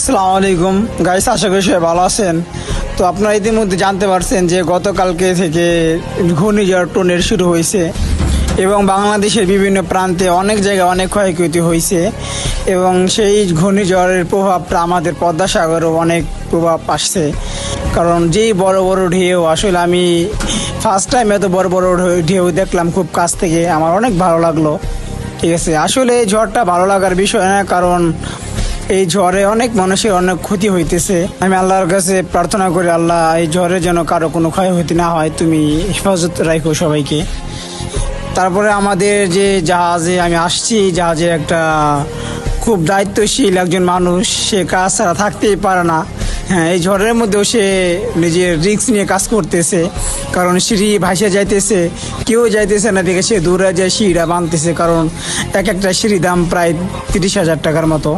আসসালামু আলাইকুম। গাইস আশা করি সবাই ভালো আছেন। তো আপনারা ইতিমধ্যে জানতে পারছেন যে গতকালকে থেকে ঘূর্ণিঝড় টোনের শুরু হয়েছে এবং বাংলাদেশের বিভিন্ন প্রান্তে অনেক জায়গায় অনেক ক্ষয়ক্ষতি হয়েছে এবং সেই ঘূর্ণিঝড়ের প্রভাবটা আমাদের পদ্মা সাগরেও অনেক প্রভাব আসছে। কারণ যেই বড় বড় ঢেউ, আসলে আমি ফার্স্ট টাইম এত বড় বড় ঢেউ- দেখলাম খুব কাছ থেকে। আমার অনেক ভালো লাগল। ঠিক আছে, আসলে ঝড়টা ভালো লাগার বিষয় না, কারণ এই ঝড়ে অনেক মানুষের অনেক ক্ষতি হইতেছে। আমি আল্লাহর কাছে প্রার্থনা করি, আল্লাহ, এই ঝড়ে যেন কারও কোনো ক্ষয়ক্ষতি না হয়, তুমি হেফাজত রাখো সবাইকে। তারপরে আমাদের যে জাহাজে আমি আসছি জাহাজের একটা খুব দায়িত্বশীল একজন মানুষ, সে কাজ ছাড়া থাকতেই পারে না। হ্যাঁ এই ঝড়ের মধ্যেও সে নিজের রিক্স নিয়ে কাজ করতেছে, কারণ সিঁড়ি ভাসে যাইতেছে, কেউ যাইতেছে না, দেখে সে দূরে যায়, সিঁড়িটা বাঁধতেছে, কারণ এক একটা সিঁড়ি দাম প্রায় তিরিশ হাজার টাকার মতো।